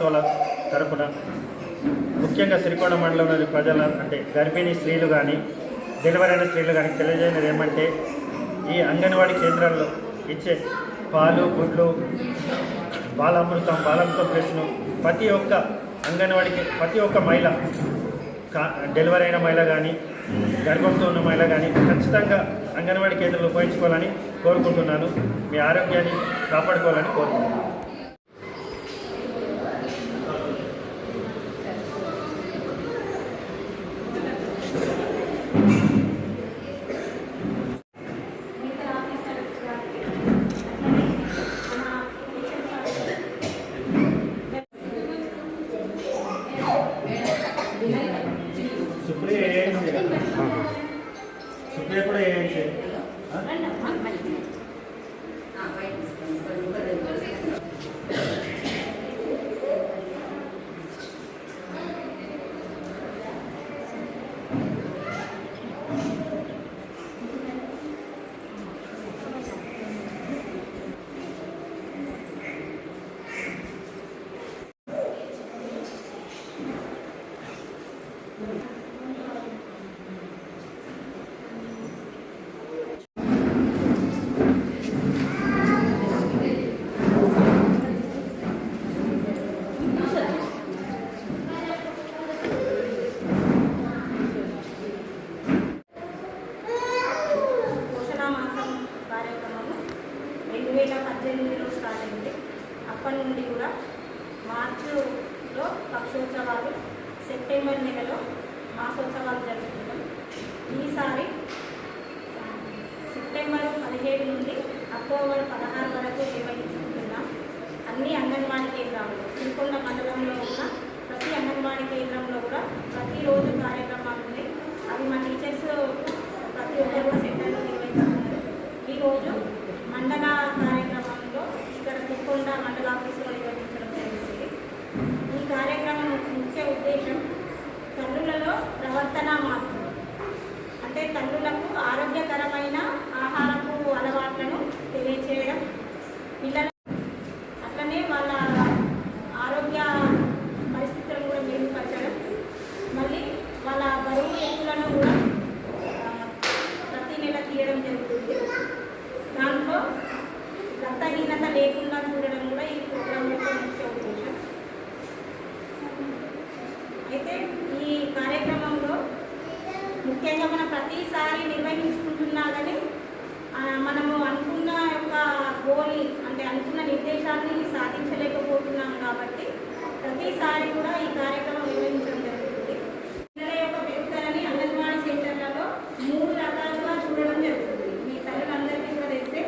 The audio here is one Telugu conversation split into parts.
వారసుల తరపున ముఖ్యంగా సిరికొండ మండలంలోని ప్రజల అంటే గర్భిణీ స్త్రీలు కానీ డెలివరీ అయిన స్త్రీలు కానీ తెలియజేయనిది ఏమంటే ఈ అంగన్వాడీ కేంద్రాల్లో ఇచ్చే పాలు గుడ్లు బాలామృతం బాలంతో ప్లస్ను ప్రతి ఒక్క అంగన్వాడికి ప్రతి ఒక్క మహిళ కా డెలివరీ అయిన మహిళ కానీ గర్భంతో ఉన్న మహిళ కానీ ఖచ్చితంగా అంగన్వాడీ కేంద్రంలో ఉపయోగించుకోవాలని కోరుకుంటున్నాను. మీ ఆరోగ్యాన్ని కాపాడుకోవాలని కోరుకుంటున్నాను. సెప్టెంబర్ నెలలో మాసోత్సవాలు జరుపుకుంటాం ఈసారి సెప్టెంబర్ పదిహేడు నుండి అక్టోబర్ పదహారు వరకు నిర్వహించుకుంటున్నాం. అన్ని అంగన్వాడీ కేంద్రాలు తిరుకొండ మండలంలో ఉన్న ప్రతి అంగన్వాడీ కేంద్రంలో కూడా ప్రతిరోజు కార్యక్రమాలు ఉన్నాయి. అవి మా టీచర్స్ ప్రతి ఒక్కరు కూడా సెంటర్లో నిర్వహిస్తున్నారు. ఈరోజు మండల కార్యక్రమంలో ఇక్కడ తిరుకొండ మండల ఆఫీసులో నిర్వహించడం జరుగుతుంది ఈ కార్యక్రమం ముఖ్య ఉద్దేశం తల్లులలో ప్రవర్తన మార్పు అంటే తల్లులకు ఆరోగ్యకరమైన ఆహారపు అలవాట్లను తెలియచేయడం పిల్లల అట్లనే వాళ్ళ ఆరోగ్య పరిస్థితులను కూడా మెరుగుపరచడం మళ్ళీ వాళ్ళ బరువు ఎత్తులను కూడా ఆ, ప్రతి నెల తీయడం జరుగుతుంది దాంట్లో రక్తహీనత లేకుండా చూడడం కూడా ఈ ప్రోగ్రాం యొక్క ముఖ్య ఉద్దేశం అయితే ఈ కార్యక్రమంలో ముఖ్యంగా మనం ప్రతిసారి నిర్వహించుకుంటున్నా కానీ మనము అనుకున్న యొక్క గోల్ అంటే అనుకున్న నిర్దేశాన్ని సాధించలేకపోతున్నాం కాబట్టి ప్రతిసారి కూడా ఈ కార్యక్రమం నిర్వహించడం జరుగుతుంది పిల్లల యొక్క పెరుగుదలని అంగన్వాడీ సెంటర్లలో మూడు రకాలుగా చూడడం జరుగుతుంది మీ తల్లులందరికీ కూడా తెలిస్తే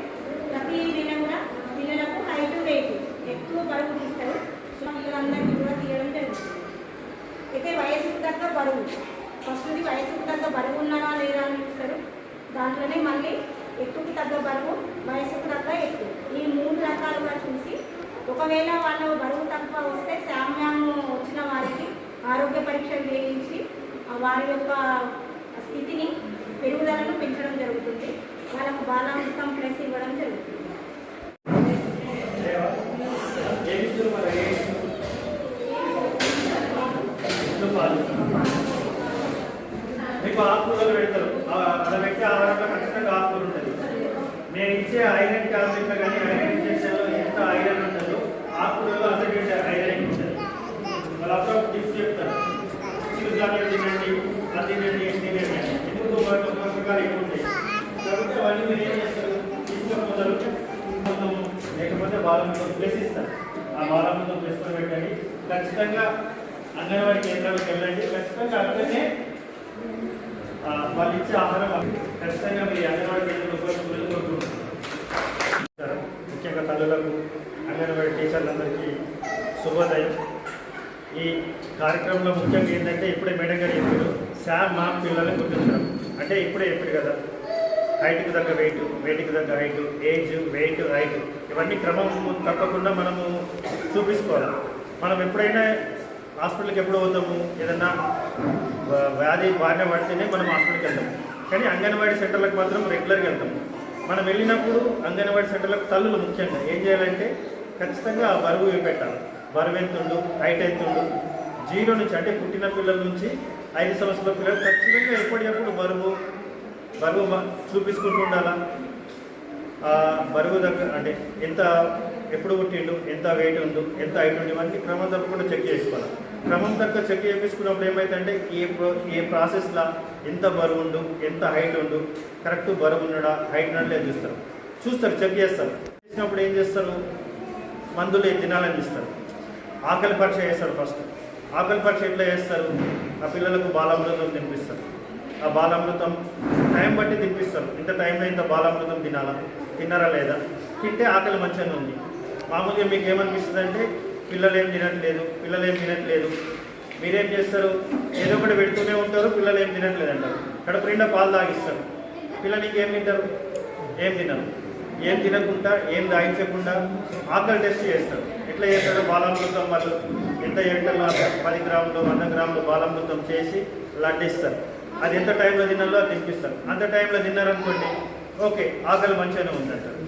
ప్రతి నెల కూడా పిల్లలకు హైట్ వెయిట్ ఎక్కువ బరువు తీస్తారు సో పిల్లలందరికీ కూడా తీయడం జరుగుతుంది అయితే వయసు బరువు ఫస్ట్ది వయసుకు తగ్గ బరువు ఉన్నారా లేదా అని చూస్తారు అట్లనే మళ్ళీ ఎత్తుకు తగ్గ బరువు వయసుకు తగ్గ ఎక్కువ ఈ మూడు రకాలుగా చూసి ఒకవేళ వాళ్ళు బరువు తక్కువ వస్తే శామ్యాము వచ్చిన వారికి ఆరోగ్య పరీక్షలు చేయించి వారి యొక్క స్థితిని పెరుగుదలను పెంచడం జరుగుతుంది. వాళ్ళకు బాలామృతం ప్లస్ ఇవ్వడం జరుగుతుంది. మీకు ఆకుకూరలు పెడతారు. ఆ- అలా పెట్టి ఆ వారంలో ఖచ్చితంగా ఆకుకూర ఉంటుంది నేను ఇచ్చే ఐరన్ టాబ్లెట్లు కానీ ఐరన్ ఇంజక్షన్లో ఎంత ఐరన్ ఉంటుందో ఆకుకూరలో అంత ఐరన్ ఉంటుంది వాళ్ళు అప్పుడు టిప్స్ చెప్తారు. చిరుధాన్యం తినండి అది తినండి ఏం తినండి ఎందుకు వాటిలో పోషకాలు ఎక్కువ ఉంటాయి. కాబట్టి అవన్నీ మీరు ఏం చేస్తారు? తీసుకోపోతారు కొంచెం లేకపోతే బాలంతో ప్లేస్ ఇస్తారు ఆ బాలంతో ప్లేస్ పెట్టండి. ఖచ్చితంగా అంగన్వాడీ కేంద్రాలకు వెళ్ళండి. ఖచ్చితంగా అక్కడనే వాళ్ళు ఇచ్చే ఆహారం ఖచ్చితంగా మీ అంగన్వాడీ కేంద్రంలో ఉపయోగించుకుంటారు ముఖ్యంగా తల్లులకు అంగన్వాడీ టీచర్లందరికీ శుభోదయం. ఈ కార్యక్రమంలో ముఖ్యంగా ఏంటంటే ఇప్పుడే మేడం గారు చెప్పారు శామ్ మా పిల్లల్ని గుర్తించడం అంటే ఇప్పుడే ఎప్పుడు కదా. హైట్కి తగ్గ వెయిట్ వెయిట్కి తగ్గ హైట్ ఏజ్ వెయిట్ హైట్ ఇవన్నీ క్రమం తప్పకుండా మనము చూపించుకోవాలి. మనం ఎప్పుడైనా హాస్పిటల్కి ఎప్పుడు పోతాము? ఏదన్నా వ్యాధి బారిన పడితేనే మనం హాస్పిటల్కి వెళ్తాము కానీ అంగన్వాడీ సెంటర్లకు మాత్రం రెగ్యులర్గా వెళ్తాము మనం వెళ్ళినప్పుడు అంగన్వాడీ సెంటర్లకు తల్లులు ముఖ్యంగా ఏం చేయాలంటే ఖచ్చితంగా ఆ బరువు పెట్టాలి బరువు ఎంతుండు హైట్ ఎంతుండు జీరో నుంచి అంటే పుట్టిన పిల్లల నుంచి ఐదు సంవత్సరాల పిల్లలు ఖచ్చితంగా ఎప్పటికప్పుడు బరువు బరువు చూపించుకుంటూ ఉండాలా? బరువు దగ్గర అంటే ఎంత ఎప్పుడు పుట్టిండు ఎంత వెయిట్ ఉండు ఎంత హైట్ ఉండు ఇవన్నీ క్రమం తప్పకుండా చెక్ చేసుకోవాలి. క్రమం తగ్గ చెక్ చేయించుకున్నప్పుడు ఏమైందంటే ఏ ప్రో ఏ ప్రాసెస్లో ఎంత బరువు ఉండు ఎంత హైట్ ఉండు కరెక్ట్ బరువు ఉండడా హైట్ ఉన్నాడా చూస్తారు. చూస్తారు చెక్ చేస్తారు. చేసినప్పుడు ఏం చేస్తారు? మందులు తినాలని చూస్తారు. ఆకలి పరీక్ష చేస్తారు ఫస్ట్. ఆకలి పరీక్ష ఎట్లా చేస్తారు? ఆ పిల్లలకు బాలామృతం తినిపిస్తారు. ఆ బాలామృతం టైం బట్టి తినిపిస్తారు. ఇంత టైంలో ఇంత బాలామృతం తినాలా? తిన్నారా లేదా? తింటే ఆకలి మంచిగానే ఉంది. మామూలుగా మీకు ఏమనిపిస్తుంది అంటే పిల్లలేం తినట్లేదు పిల్లలేం తినట్లేదు. మీరేం చేస్తారు? ఏదో ఒకటి పెడుతూనే ఉంటారు పిల్లలు ఏం తినట్లేదు అంటారు. కడుపు నిండా పాలు తాగిస్తారు. పిల్లలకి ఏం తింటారు? ఏం తినరు. ఏం తినకుండా ఏం తాగించకుండా ఆకలి టెస్ట్ చేస్తారు. ఎట్లా చేస్తారో బాలామృతం వాళ్ళు? ఎంత ఎంటలో పది గ్రాములు వంద గ్రాములు బాలామృతం చేసి లడ్డిస్తారు అది ఎంత టైంలో తినాలో అది తినిపిస్తారు. అంత టైంలో తిన్నారనుకోండి ఓకే ఆకలి మంచిగానే ఉందంటారు.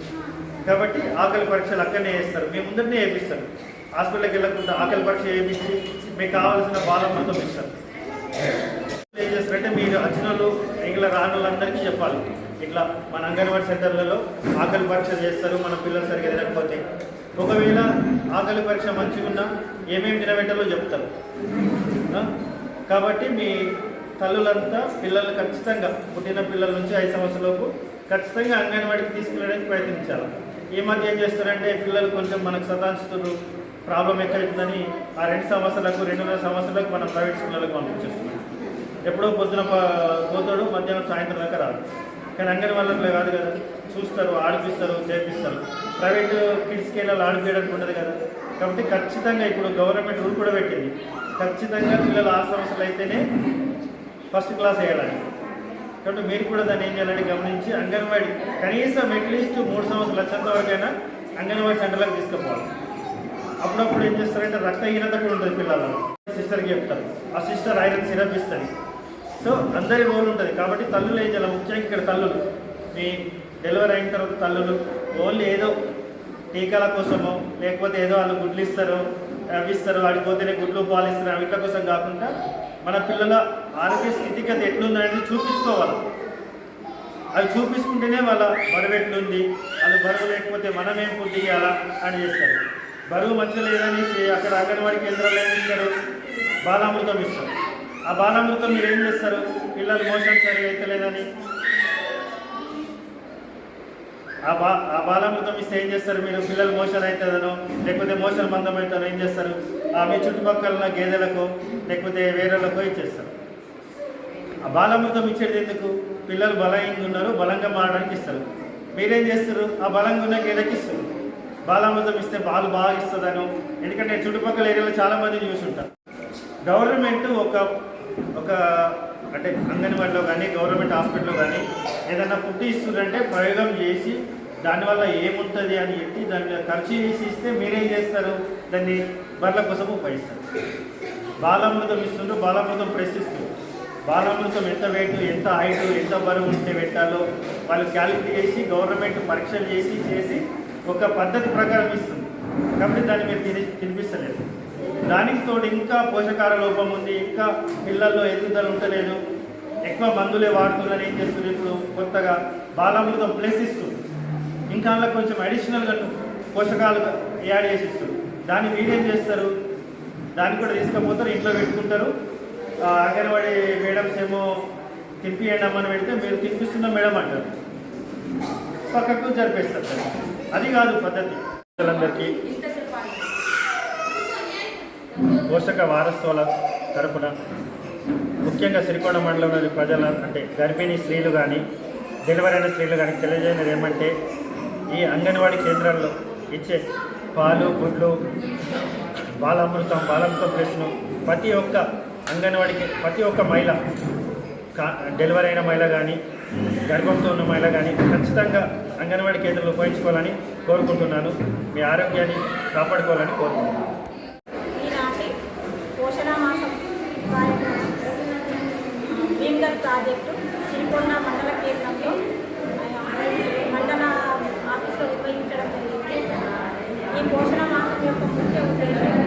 కాబట్టి ఆకలి పరీక్షలు అక్కడనే చేస్తారు. మీ ముందరనే వేపిస్తారు హాస్పిటల్కి వెళ్ళకుండా ఆకలి పరీక్ష చేయించి మీకు కావాల్సిన బాలామృతం ఇస్తారు. ఏం చేస్తారంటే మీరు అర్జునులు మిగిలిన రానులందరికీ చెప్పాలి. ఇట్లా మన అంగన్వాడీ సెంటర్లలో ఆకలి పరీక్ష చేస్తారు మన పిల్లలు సరిగ్గా తినకపోతే. ఒకవేళ ఆకలి పరీక్ష మంచిగా ఏమేమి తినబెట్టాలో చెప్తారు. కాబట్టి మీ తల్లులంతా పిల్లలు ఖచ్చితంగా పుట్టిన పిల్లల నుంచి ఐదు సంవత్సరాలకు ఖచ్చితంగా అంగన్వాడికి తీసుకెళ్ళడానికి ప్రయత్నించాలి. ఈ మధ్య ఏం చేస్తారంటే పిల్లలు కొంచెం మనకు సతాంచుతున్నారు ప్రాబ్లం ఎక్కువైతుందని ఆ రెండు సంవత్సరాలకు రెండున్నర సంవత్సరాలకు మనం ప్రైవేట్ స్కూళ్ళకు పంపించేస్తున్నాం. ఎప్పుడో పొద్దున ప- పోతాడు మధ్యాహ్నం సాయంత్రం దాకా రాదు కానీ అంగన్ వాళ్ళలో కాదు కదా. చూస్తారు ఆడిపిస్తారు చేపిస్తారు. ప్రైవేట్ కిడ్స్కి వెళ్ళాలి ఆడిపోయడానికి ఉండదు కదా. కాబట్టి ఖచ్చితంగా ఇప్పుడు గవర్నమెంట్ రూల్ కూడా పెట్టింది. ఖచ్చితంగా పిల్లలు ఆరు సంవత్సరాలు అయితేనే ఫస్ట్ క్లాస్ వేయాలని. కాబట్టి మీరు కూడా దాన్ని ఏం చేయాలని గమనించి అంగన్వాడీ కనీసం అట్లీస్ట్ మూడు సంవత్సరాలు వచ్చేంత వరకైనా అంగన్వాడీ సెంటర్లకు తీసుకుపోవాలి. అప్పుడప్పుడు ఏం చేస్తారంటే రక్తహీనత కూడా ఉంటుంది పిల్లలు. సిస్టర్కి చెప్తారు. ఆ సిస్టర్ ఐరన్ సిరప్ ఇస్తుంది. సో అందరి రోల్ ఉంటుంది. కాబట్టి తల్లులు ఏం చేయాలి? ముఖ్యంగా ఇక్కడ తల్లులు. మీ డెలివరీ అయిన తర్వాత తల్లులు ఓన్లీ ఏదో టీకాల కోసమో లేకపోతే ఏదో వాళ్ళు గుడ్లు ఇస్తారు అవి ఇస్తారు వాడిపోతేనే గుడ్లు పాలు ఇస్తారు వీటి కోసం కాకుండా మన పిల్లల ఆరోగ్య స్థితిగతి ఎట్లుందనేది చూపించుకోవాలి. అవి చూపించుకుంటేనే వాళ్ళ బరువు ఎట్లుంది వాళ్ళు బరువు లేకపోతే మనం ఏం ఫుడ్ ఇవ్వాలా అని చేస్తారు. బరువు మంచిగా లేదని అక్కడ అంగన్వాడీ కేంద్రాలు ఏం ఇస్తారు బాలామృతం ఇస్తారు. ఆ బాలామృతం మీరు ఏం చేస్తారు? పిల్లలు మోషన్ సరిగా అవుతలేదని ఆ బా ఆ బాలామృతం ఇస్తే ఏం చేస్తారు మీరు? పిల్లలు మోషన్ అవుతుందనో లేకపోతే మోషన్ మందం అవుతారో ఏం చేస్తారు? ఆ మీ చుట్టుపక్కల ఉన్న గేదెలకు లేకపోతే వేరేలకు ఇచ్చేస్తారు ఆ బాలామృతం ఇచ్చేది ఎందుకు? పిల్లలు బలంగా ఉన్నారు బలంగా మారడానికి ఇస్తారు. మీరేం చేస్తారు? ఆ బలంగా ఉన్న గేదెకి ఇస్తారు. బాలామృతం ఇస్తే పాలు బాగా ఇస్తుందను. ఎందుకంటే చుట్టుపక్కల ఏరియాలో చాలామంది చూసి ఉంటారు గవర్నమెంట్ ఒక ఒక అంటే అంగన్వాడీలో కానీ గవర్నమెంట్ హాస్పిటల్లో కానీ ఏదైనా ఫుడ్ ఇస్తుందంటే ప్రయోగం చేసి దానివల్ల ఏముంటుంది అని చెప్పి దాని ఖర్చు చేసి ఇస్తే మీరేం చేస్తారు? దాన్ని బర్ల కోసం ఉపయోగిస్తారు. బాలామృతం ఇస్తుండ్రు బాలామృతం ప్రెస్ బాలామృతం ఎంత వెయిట్ ఎంత హైట్ ఎంత బరువు ఉంటే పెట్టాలో వాళ్ళు క్యాలిక్యులేట్ చేసి గవర్నమెంట్ పరీక్షలు చేసి చేసి ఒక పద్ధతి ప్రకారం ఇస్తుంది. కాబట్టి దాన్ని మీరు తిని తినిపిస్తలేదు దానికి తోడు ఇంకా పోషకాల లోపం ఉంది ఇంకా పిల్లల్లో ఎదుగుదల ఉండలేదు ఎక్కువ మందులే వాడుతున్నారని ఏం చేస్తుంది ఇప్పుడు కొత్తగా బాలామృతం ప్లస్ ఇస్తుంది. ఇంకా అందులో కొంచెం అడిషనల్గా పోషకాలు యాడ్ చేసి ఇస్తుంది. దాన్ని మీరేం చేస్తారు. దాన్ని కూడా తీసుకపోతారు ఇంట్లో పెట్టుకుంటారు. ఆ, అంగన్వాడీ మేడమ్స్ ఏమో తిప్పియండి అమ్మని పెడితే మీరు తినిపిస్తున్న మేడం అంటారు. పక్కకు జరిపేస్తారు అది కాదు పద్ధతి. పిల్లలందరికీ పోషక వారసత్వాల తరపున ముఖ్యంగా సిరికొండ మండలంలోని ప్రజల అంటే గర్భిణీ స్త్రీలు కానీ డెలివరీ అయిన స్త్రీలు కానీ తెలియజేయనిది ఏమంటే ఈ అంగన్వాడీ కేంద్రాల్లో ఇచ్చే పాలు గుడ్లు బాలామృతం బాలామృతం ప్రశ్న ప్రతి ఒక్క అంగన్వాడికి ప్రతి ఒక్క మహిళ కా డెలివరీ అయిన మహిళ కానీ గర్భంతో ఉన్న మహిళ కానీ ఖచ్చితంగా అంగన్వాడీ కేంద్రాలు ఉపయోగించుకోవాలని కోరుకుంటున్నాను. మీ ఆరోగ్యాన్ని కాపాడుకోవాలని కోరుకుంటున్నాను. ఈనాటి ప్రాజెక్టు సిరికొండ మండల కేంద్రంలో మండల ఆఫీసులో నిర్వహించడం జరిగింది. ఈ పోషణ మాసం యొక్క ముఖ్య ఉద్దేశం